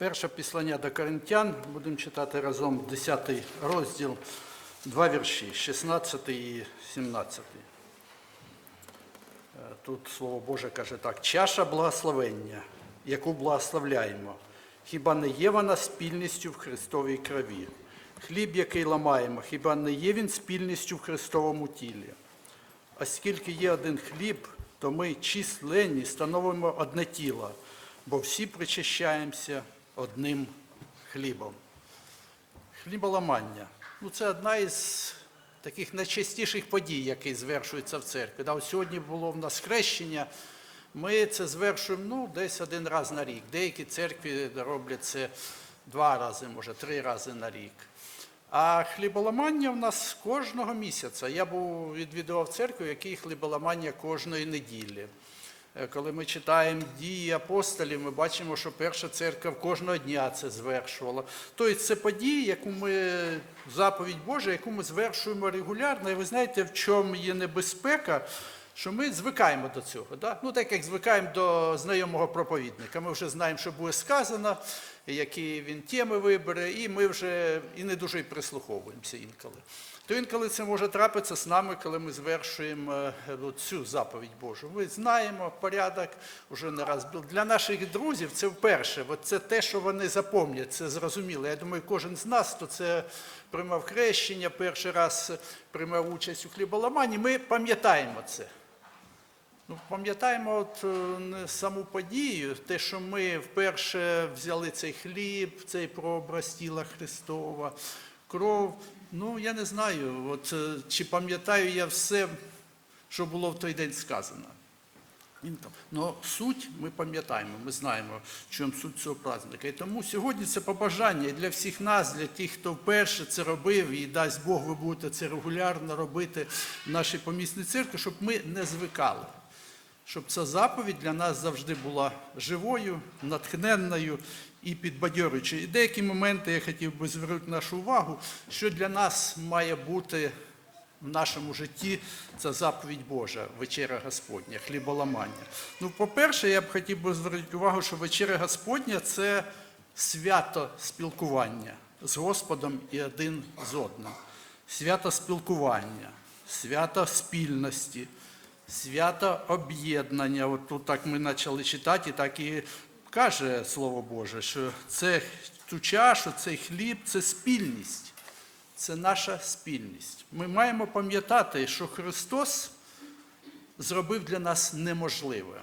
Перше післання до Коринтян, будемо читати разом 10 розділ, два вірші, 16 і 17. Е, Тут Слово Боже каже так: чаша благословення, яку благословляємо, хіба не є вона спільністю в Христовій крові? Хліб, який ламаємо, хіба не є він спільністю в Христовому тілі? Оскільки є один хліб, то ми численні становимо одне тіло, бо всі причащаємося одним хлібом. Хліболамання. Ну, це одна із таких найчастіших подій, які звершуються в церкві. Да, сьогодні було в нас хрещення. Ми це звершуємо ну, десь один раз на рік. Деякі церкві роблять це два рази, може, три рази на рік. А хліболамання в нас кожного місяця. Я був відвідував церкву, який хліболамання кожної неділі. Е, Коли ми читаємо дії апостолів, ми бачимо, що перша церква кожного дня це звершувала. Тобто це події, яку ми, заповідь Божа, яку ми звершуємо регулярно. І ви знаєте, в чому є небезпека, що ми звикаємо до цього. Да? Ну, так як звикаємо до знайомого проповідника. Ми вже знаємо, що буде сказано, які він теми вибере, і ми вже і не дуже прислуховуємося інколи. То інколи це може трапитися з нами, коли ми звершуємо е, цю заповідь Божу. Ми знаємо порядок вже не раз. Для наших друзів це вперше. От це те, що вони запам'ятають, це зрозуміло. Я думаю, кожен з нас, хто це приймав хрещення, перший раз приймав участь у хліболаманні, ми пам'ятаємо це. Ну, пам'ятаємо от, е, не саму подію, те, що ми вперше взяли цей хліб, цей прообраз тіла Христова, кров. Ну, я не знаю, от, е, чи пам'ятаю я все, що було в той день сказано. Там. Ну, суть ми пам'ятаємо, ми знаємо, в чому суть цього праздника. І тому сьогодні це побажання і для всіх нас, для тих, хто вперше це робив, і дасть Бог, ви будете це регулярно робити в нашій помісній церкві, щоб ми не звикали. Щоб ця заповідь для нас завжди була живою, натхненною і підбадьорюючою. І деякі моменти я хотів би звернути нашу увагу, що для нас має бути в нашому житті це заповідь Божа, вечеря Господня, хліболамання. Ну, по-перше, я б хотів би звернути увагу, що вечеря Господня це свято спілкування з Господом і один з одним. Свято спілкування, свято спільності, свято об'єднання. От тут так ми почали читати, і так і каже Слово Боже, що це цю чашу, цей хліб це спільність. Це наша спільність. Ми маємо пам'ятати, що Христос зробив для нас неможливе.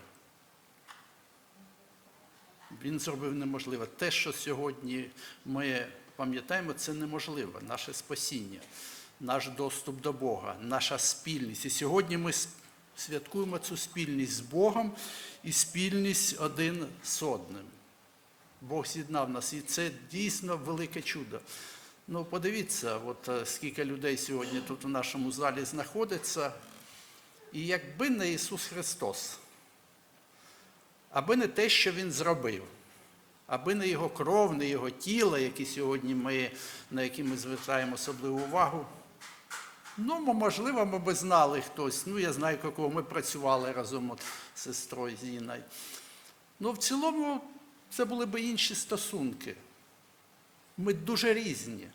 Він зробив неможливе. Те, що сьогодні ми пам'ятаємо, це неможливе. Наше спасіння, наш доступ до Бога, наша спільність. І сьогодні ми святкуємо цю спільність з Богом і спільність один з одним. Бог з'єднав нас, і це дійсно велике чудо. Ну, подивіться, от е, скільки людей сьогодні тут у нашому залі знаходиться. І якби не Ісус Христос, аби не те, що Він зробив, аби не Його кров, не Його тіло, які сьогодні ми, на які ми звертаємо особливу увагу, ну, можливо, ми би знали хтось. Ну, я знаю, якого ми працювали разом от, з сестрою Зіною. Ну, в цілому, це були б інші стосунки. Ми дуже різні.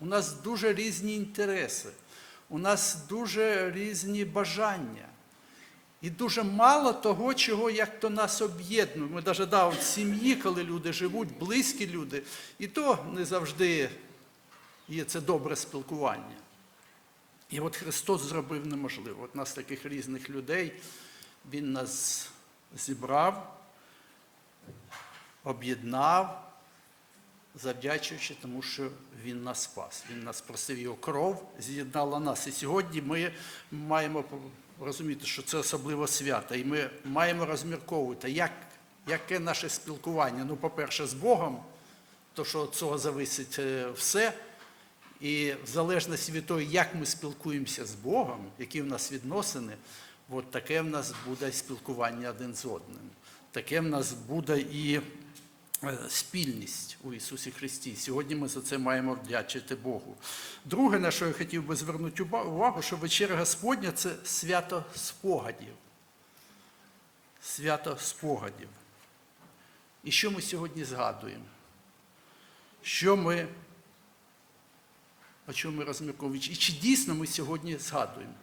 У нас дуже різні інтереси, у нас дуже різні бажання. І дуже мало того, чого як то нас об'єднує. Ми навіть да, в сім'ї, коли люди живуть, близькі люди, і то не завжди є це добре спілкування. І от Христос зробив неможливо. От нас таких різних людей, Він нас зібрав, об'єднав, завдячуючи тому, що Він нас спас. Він нас просив його кров, з'єднала нас. І сьогодні ми маємо розуміти, що це особливо свято. І ми маємо розмірковувати, як, яке наше спілкування. Ну, по-перше, з Богом, то що від цього зависить е, все. І в залежності від того, як ми спілкуємося з Богом, які в нас відносини, от таке в нас буде спілкування один з одним. Таке в нас буде і е, спільність у Ісусі Христі. Сьогодні ми за це маємо вдячити Богу. Друге, на що я хотів би звернути увагу, що вечеря Господня це свято спогадів. Свято спогадів. І що ми сьогодні згадуємо? що ми, о чому ми розмірковуємо, і чи дійсно ми сьогодні згадуємо.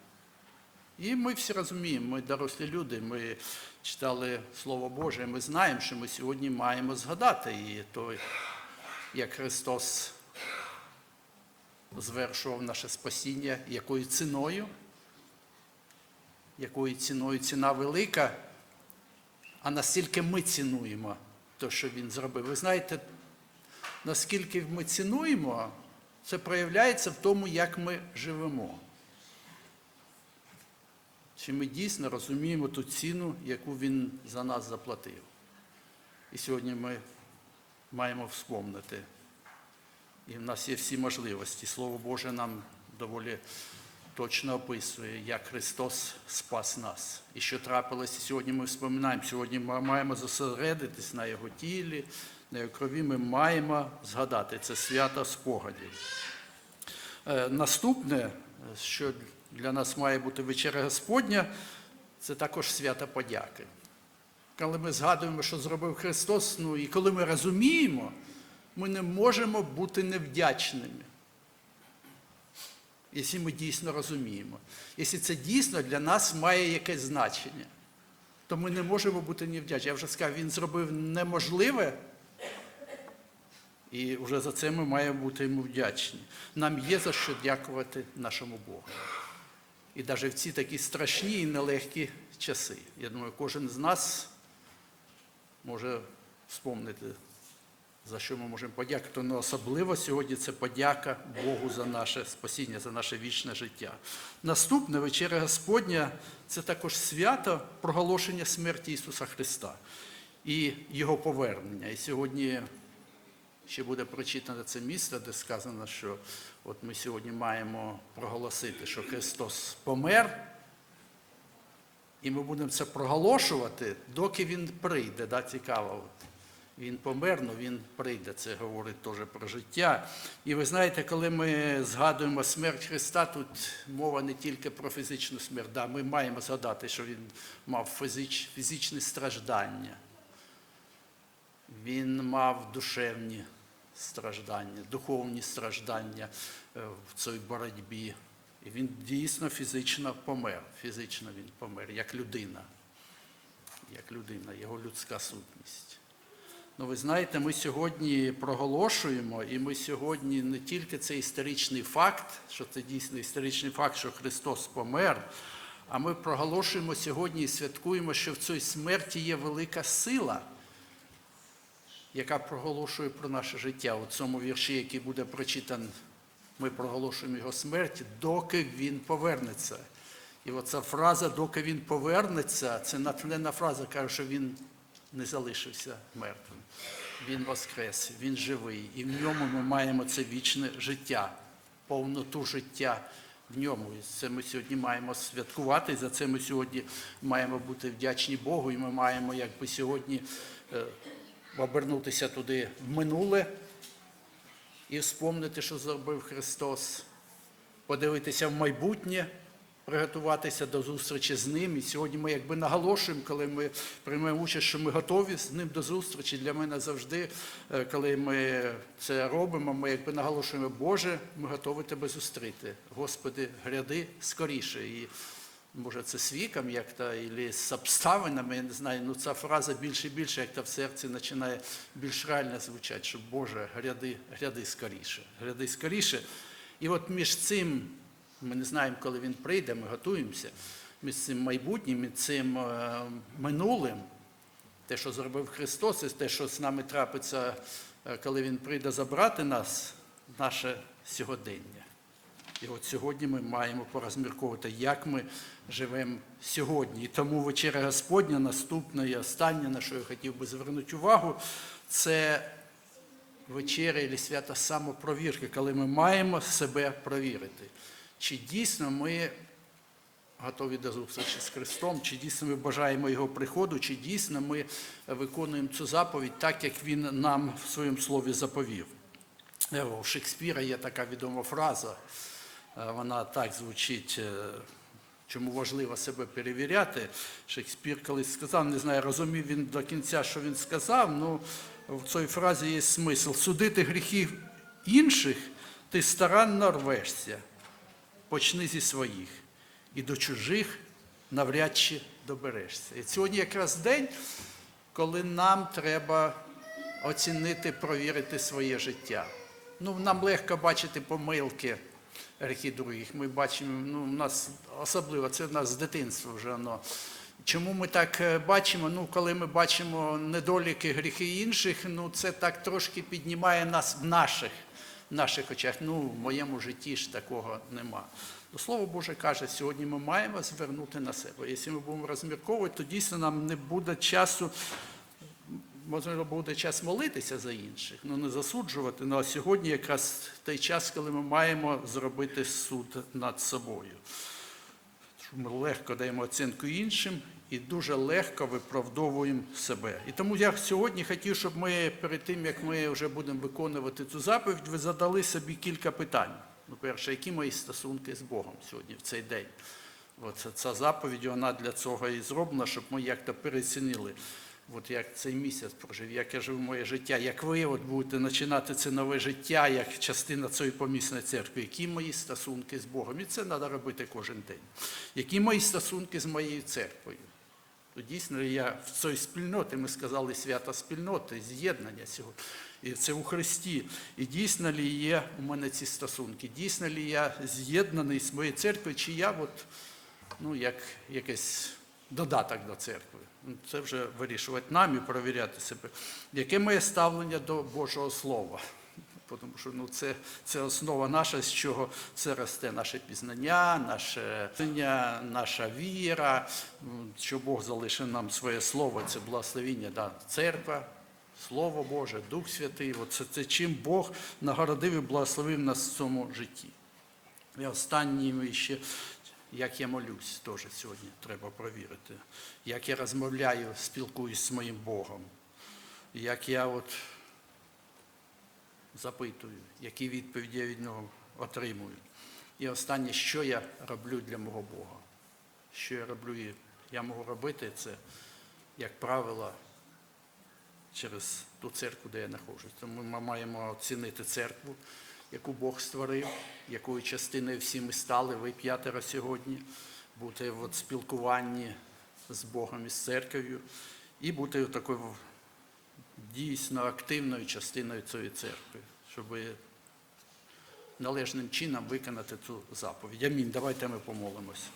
І ми всі розуміємо, ми дорослі люди, ми читали Слово Боже, і ми знаємо, що ми сьогодні маємо згадати і той, як Христос звершував наше спасіння, якою ціною, якою ціною ціна велика, а настільки ми цінуємо те, що Він зробив. Ви знаєте, наскільки ми цінуємо, це проявляється в тому, як ми живемо. Чи ми дійсно розуміємо ту ціну, яку він за нас заплатив? І сьогодні ми маємо вспомнити. І в нас є всі можливості. Слово Боже нам доволі точно описує, як Христос спас нас. І що трапилося сьогодні, ми вспоминаємо. Сьогодні ми маємо зосередитись на Його тілі, на Його крові. Ми маємо згадати це свято спогадів. Е, Наступне, що для нас має бути вечеря Господня, це також свято подяки. Коли ми згадуємо, що зробив Христос, ну і коли ми розуміємо, ми не можемо бути невдячними. Якщо ми дійсно розуміємо. Якщо це дійсно для нас має якесь значення, то ми не можемо бути невдячні. Я вже сказав, він зробив неможливе, і вже за це ми маємо бути йому вдячні. Нам є за що дякувати нашому Богу. І навіть в ці такі страшні і нелегкі часи. Я думаю, кожен з нас може вспомнити, за що ми можемо подякувати. Ну, особливо сьогодні це подяка Богу за наше спасіння, за наше вічне життя. Наступне вечеря Господня це також свято проголошення смерті Ісуса Христа і Його повернення. І сьогодні ще буде прочитане це місце, де сказано, що от ми сьогодні маємо проголосити, що Христос помер, і ми будемо це проголошувати, доки Він прийде. Да, цікаво. Він помер, але він прийде. Це говорить теж про життя. І ви знаєте, коли ми згадуємо смерть Христа, тут мова не тільки про фізичну смерть. Да, ми маємо згадати, що він мав фізич, фізичні страждання. Він мав душевні страждання, духовні страждання е, в цій боротьбі. І він дійсно фізично помер. Фізично він помер, як людина, як людина, його людська сутність. Ну, ви знаєте, ми сьогодні проголошуємо, і ми сьогодні не тільки це історичний факт, що це дійсно історичний факт, що Христос помер, а ми проголошуємо сьогодні і святкуємо, що в цій смерті є велика сила яка проголошує про наше життя. У цьому вірші, який буде прочитан, ми проголошуємо його смерть, доки він повернеться. І оця фраза, доки він повернеться, це натхненна фраза, каже, що він не залишився мертвим. Він воскрес, він живий. І в ньому ми маємо це вічне життя, повноту життя в ньому. І це ми сьогодні маємо святкувати. За це ми сьогодні маємо бути вдячні Богу. І ми маємо якби сьогодні е, обернутися туди в минуле і вспомнити, що зробив Христос, подивитися в майбутнє, приготуватися до зустрічі з ним. І сьогодні ми якби наголошуємо, коли ми приймаємо участь, що ми готові з ним до зустрічі. Для мене завжди, е, коли ми це робимо, ми якби наголошуємо, Боже, ми готові тебе зустріти. Господи, гряди скоріше. І може це з віком як-то, або з обставинами, я не знаю, ну ця фраза більше і більше, як то в серці починає більш реально звучати, що Боже, гряди, гряди скоріше, гряди скоріше. І от між цим, ми не знаємо, коли він прийде, ми готуємося, між цим майбутнім і цим е, минулим, те, що зробив Христос, і те, що з нами трапиться, е, коли Він прийде забрати нас, наше сьогодення. І от сьогодні ми маємо порозмірковувати, як ми живемо сьогодні. І тому вечеря Господня, наступне і останнє, на що я хотів би звернути увагу, це вечеря і свята самопровірки, коли ми маємо себе провірити. Чи дійсно ми готові до зустрічі з Христом, чи дійсно ми бажаємо Його приходу, чи дійсно ми виконуємо цю заповідь так, як Він нам в своєму слові заповів. Е, У Шекспіра є така відома фраза, е, вона так звучить, е, чому важливо себе перевіряти. Шекспір колись сказав, не знаю, розумів він до кінця, що він сказав, ну в цій фразі є смисл. Судити гріхи інших ти старанно рвешся. Почни зі своїх. І до чужих навряд чи доберешся. І сьогодні якраз день, коли нам треба оцінити, провірити своє життя. Ну, нам легко бачити помилки гріхи других. Ми бачимо, ну, у нас особливо, це в нас з дитинства вже воно. Чому ми так е, бачимо? Ну, коли ми бачимо недоліки, гріхи інших, ну це так трошки піднімає нас в наших, в наших очах. Ну, в моєму житті ж такого нема. То Слово Боже каже, сьогодні ми маємо звернути на себе. Якщо ми будемо розмірковувати, то дійсно нам не буде часу можливо, буде час молитися за інших, ну не засуджувати. Ну а сьогодні якраз той час, коли ми маємо зробити суд над собою. Що Ми легко даємо оцінку іншим і дуже легко виправдовуємо себе. І тому я сьогодні хотів, щоб ми перед тим, як ми вже будемо виконувати цю заповідь, ви задали собі кілька питань. Ну, перше, які мої стосунки з Богом сьогодні в цей день? Оце ця заповідь, вона для цього і зроблена, щоб ми як-то переоцінили, от як цей місяць прожив, як я живу моє життя, як ви от будете починати це нове життя, як частина цієї помісної церкви, які мої стосунки з Богом. І це треба робити кожен день. Які мої стосунки з моєю церквою? То дійсно я в цій спільноті, ми сказали свята спільноти, з'єднання сьогодні. І це у Христі. І дійсно ли є у мене ці стосунки? Дійсно ли я з'єднаний з моєю церквою, чи я от, ну, як якийсь додаток до церкви? Ну, Це вже вирішувати нам і перевіряти себе. Яке моє ставлення до Божого Слова? Тому що ну, це, це основа наша, з чого це росте наше пізнання, наше знання, наша віра, що Бог залишив нам своє слово, це благословіння, да, церква, Слово Боже, Дух Святий. Це, це чим Бог нагородив і благословив нас в цьому житті. І останнім ще, як я молюсь, теж сьогодні треба провірити. Як я розмовляю, спілкуюсь з моїм Богом. Як я от запитую, які відповіді я від нього отримую. І останнє, що я роблю для мого Бога. Що я роблю, я можу робити це, як правило, через ту церкву, де я знаходжусь. Тому ми маємо оцінити церкву, яку Бог створив, якою частиною всі ми стали, ви п'ятеро сьогодні, бути в спілкуванні з Богом і з церквою, і бути такою дійсно активною частиною цієї церкви, щоб належним чином виконати цю заповідь. Амінь. Давайте ми помолимося.